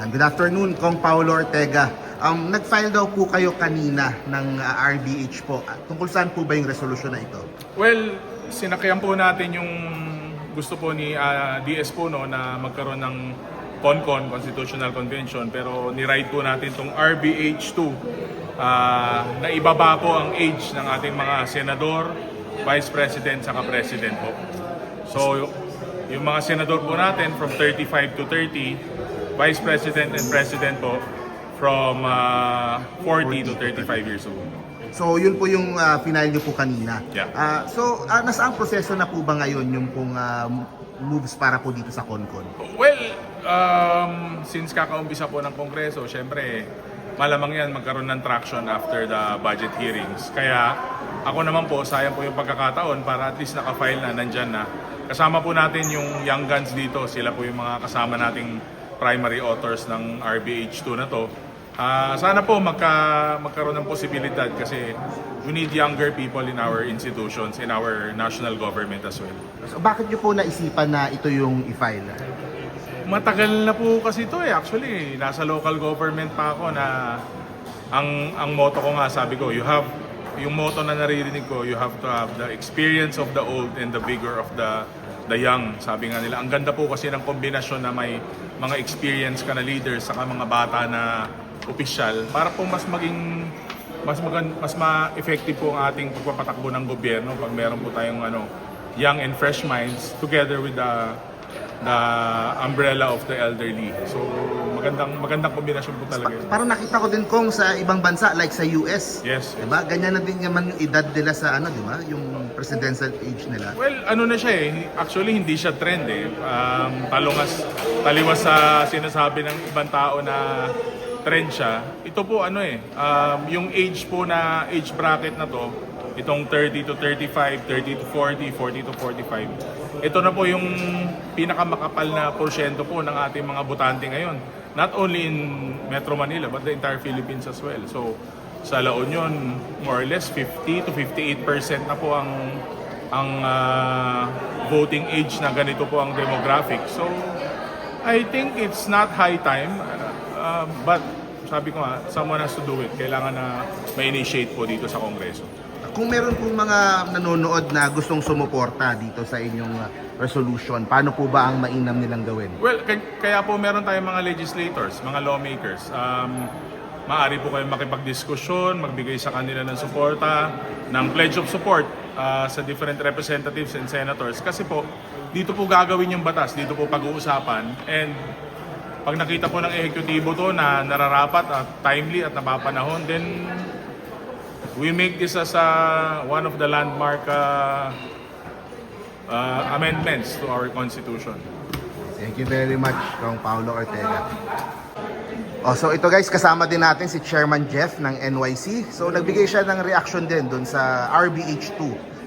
And good afternoon, Kong Paulo Ortega. Um, nag-file daw po kayo kanina ng uh, RBH po. Ah, Tungkol saan po ba yung resolution na ito? Well, sinakyan po natin yung gusto po ni ah, DS po no, na magkaroon ng CONCON, Constitutional Convention, pero ni-write po natin itong RBH2 ah, na ibaba po ang age ng ating mga senador, vice president, saka president po. So, yung mga senador po natin from 35 to 30, vice president and president po from ah, 40 to 35 years old. So yun po yung uh, final nyo po kanina. Yeah. Ah, so uh, nasa ang proseso na po ba ngayon yung pong ah, moves para po dito sa CONCON? Well, um, since kakaumpisa po ng Kongreso, syempre, malamang yan magkaroon ng traction after the budget hearings. Kaya ako naman po, sayang po yung pagkakataon para at least naka-file na, nandyan na. Kasama po natin yung young guns dito. Sila po yung mga kasama nating primary authors ng RBH2 na to. Ah, sana po magka, magkaroon ng posibilidad kasi we need younger people in our institutions, in our national government as well. So bakit nyo po naisipan na ito yung i-file? Matagal na po kasi ito eh. Actually, nasa local government pa ako na ang ang motto ko nga sabi ko, you have yung motto na naririnig ko, you have to have the experience of the old and the vigor of the the young. Sabi nga nila, ang ganda po kasi ng kombinasyon na may mga experience ka na leaders saka mga bata na opisyal para po mas maging mas magan, mas ma-effective po ang ating pagpapatakbo ng gobyerno pag meron po tayong ano young and fresh minds together with the the umbrella of the elderly. So magandang magandang kombinasyon po talaga. yun. Parang nakita ko din kong sa ibang bansa like sa US. Yes. yes. Diba? Ganyan na din naman yung edad nila sa ano, di ba? Yung presidential age nila. Well, ano na siya eh. Actually, hindi siya trend eh. Um, talungas, taliwas sa sinasabi ng ibang tao na trend siya. Ito po ano eh, um, yung age po na age bracket na to, itong 30 to 35, 30 to 40, 40 to 45. Ito na po yung pinakamakapal na porsyento po ng ating mga botante ngayon. Not only in Metro Manila, but the entire Philippines as well. So, sa La Union, more or less 50 to 58% na po ang ang ah, voting age na ganito po ang demographic. So, I think it's not high time, uh, but sabi ko nga, someone has to do it. Kailangan na ma-initiate po dito sa Kongreso. Kung meron pong mga nanonood na gustong sumuporta dito sa inyong uh, resolution, paano po ba ang mainam nilang gawin? Well, kay- kaya po meron tayong mga legislators, mga lawmakers. Um, maaari po kayong makipagdiskusyon, magbigay sa kanila ng suporta, ng pledge of support uh, sa different representatives and senators. Kasi po, dito po gagawin yung batas, dito po pag-uusapan. And pag nakita po ng ehekutibo to na nararapat at timely at napapanahon, then we make this as a, one of the landmark uh, uh, amendments to our Constitution. Thank you very much, Kong Paulo Ortega. Oh, so ito guys, kasama din natin si Chairman Jeff ng NYC. So nagbigay siya ng reaction din dun sa RBH2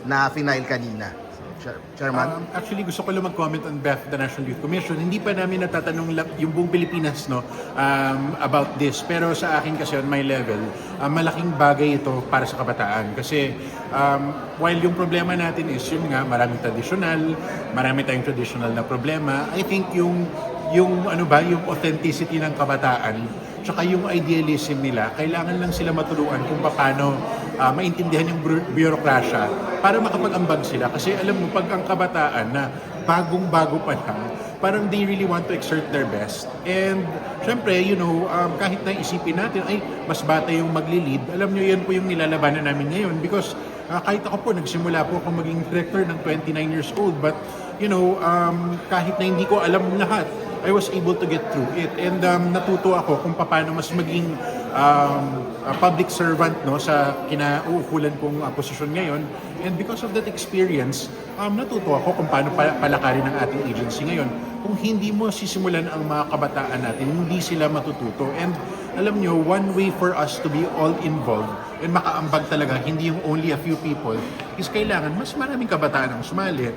na final kanina. Chair- Chairman? Um, actually, gusto ko lang mag-comment on BEF, the National Youth Commission. Hindi pa namin natatanong yung buong Pilipinas no, um, about this. Pero sa akin kasi on my level, um, malaking bagay ito para sa kabataan. Kasi um, while yung problema natin is yun nga, maraming traditional, marami tayong traditional na problema, I think yung yung ano ba, yung authenticity ng kabataan, tsaka yung idealism nila, kailangan lang sila maturuan kung paano ah, maintindihan yung bureau- bureaucracia para makapag-ambag sila. Kasi alam mo, pag ang kabataan na bagong-bago pa lang, parang they really want to exert their best. And syempre, you know, um, kahit na isipin natin, ay, mas bata yung magli-lead, alam nyo, yan po yung nilalabanan namin ngayon because ah, kahit ako po, nagsimula po ako maging director ng 29 years old, but you know, um, kahit na hindi ko alam lahat, I was able to get through it. And um, natuto ako kung paano mas maging um, a public servant no sa kinauukulan kong uh, posisyon ngayon. And because of that experience, um, natuto ako kung paano pa- palakarin ang ating agency ngayon. Kung hindi mo sisimulan ang mga kabataan natin, hindi sila matututo. And alam nyo, one way for us to be all involved and makaambag talaga, hindi yung only a few people, is kailangan mas maraming kabataan ang sumali.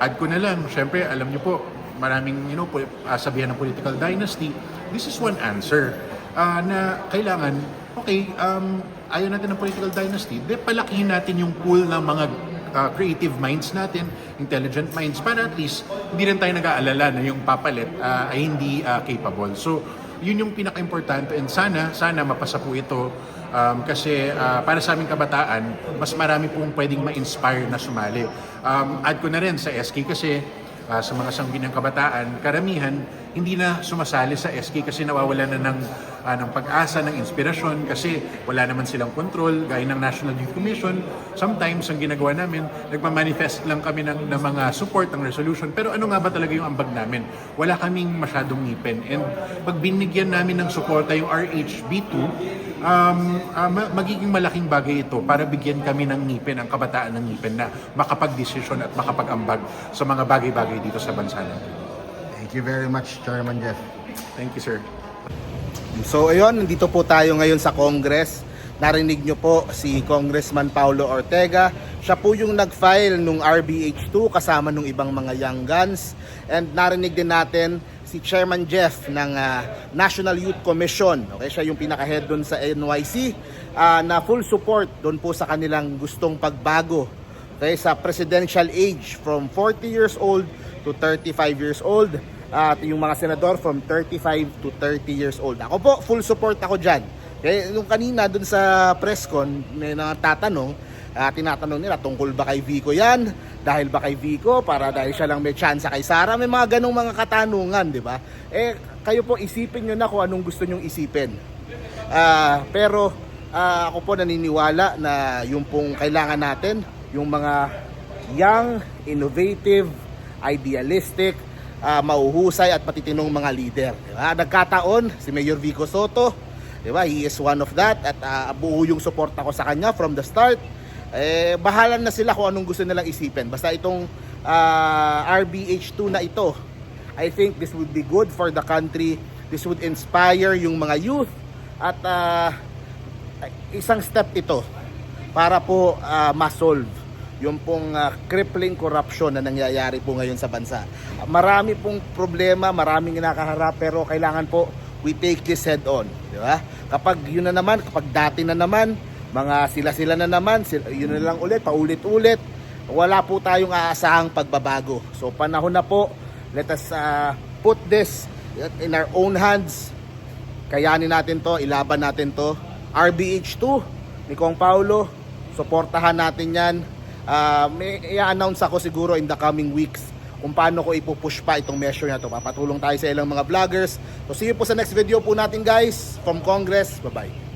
Add ko na lang, syempre, alam nyo po, maraming, you know, uh, sabihan ng political dynasty. This is one answer ah, na kailangan, okay, um, ayaw natin ng political dynasty, de palakihin natin yung pool ng mga ah, creative minds natin, intelligent minds, para at least hindi rin tayo nag-aalala na yung papalit ah, ay hindi ah, capable. So, yun yung pinaka-importante and sana, sana mapasa po ito um, kasi ah, para sa aming kabataan, mas marami pong pwedeng ma-inspire na sumali. Um, add ko na rin sa SK kasi ah, sa mga sanggin ng kabataan, karamihan hindi na sumasali sa SK kasi nawawala na ng, ah, ng pag-asa, ng inspirasyon kasi wala naman silang control, gaya ng National Youth Commission. Sometimes, ang ginagawa namin, nagmamanifest lang kami ng, ng mga support, ng resolution. Pero ano nga ba talaga yung ambag namin? Wala kaming masyadong ngipin. And pag binigyan namin ng suporta yung RHB2, um, ma- magiging malaking bagay ito para bigyan kami ng ngipin, ang kabataan ng ngipin na makapag-desisyon at makapag-ambag sa mga bagay-bagay dito sa bansa natin. Thank you very much, Chairman Jeff. Thank you, sir. So ayun, nandito po tayo ngayon sa Congress. Narinig nyo po si Congressman Paulo Ortega. Siya po yung nag-file nung RBH2 kasama nung ibang mga young guns. And narinig din natin si Chairman Jeff ng ah, National Youth Commission. Okay, siya yung pinaka-head doon sa NYC ah, na full support doon po sa kanilang gustong pagbago okay, sa presidential age from 40 years old to 35 years old at yung mga senador from 35 to 30 years old. Ako po, full support ako dyan. Okay, nung kanina dun sa press con, may natatanong, ah, tinatanong nila tungkol ba kay Vico yan? Dahil ba kay Vico? Para dahil siya lang may chance kay Sara? May mga ganong mga katanungan, di ba? Eh, kayo po isipin nyo na kung anong gusto nyong isipin. Ah, pero ah, ako po naniniwala na yung pong kailangan natin, yung mga young, innovative, idealistic, ah, mauhusay at matitinong mga leader. Di ba? Nagkataon si Mayor Vico Soto, di ba? He is one of that at ah, buo yung suporta ko sa kanya from the start. Eh, bahala na sila kung anong gusto nilang isipin. Basta itong ah, RBH2 na ito, I think this would be good for the country. This would inspire yung mga youth at ah, isang step ito para po ah, ma-solve yung pong ah, crippling corruption na nangyayari po ngayon sa bansa. Marami pong problema, maraming kinakaharap pero kailangan po we take this head on, di ba? Kapag yun na naman, kapag dati na naman, mga sila-sila na naman, yun na lang ulit, paulit-ulit, wala po tayong aasahang pagbabago. So panahon na po, let us ah, put this in our own hands. Kayanin natin to, ilaban natin to. RBH2 ni Kong Paulo, suportahan natin yan. Ah, may i-announce ako siguro in the coming weeks kung paano ko ipupush pa itong measure na to. Papatulong tayo sa ilang mga vloggers. So see you po sa next video po natin guys from Congress. Bye-bye.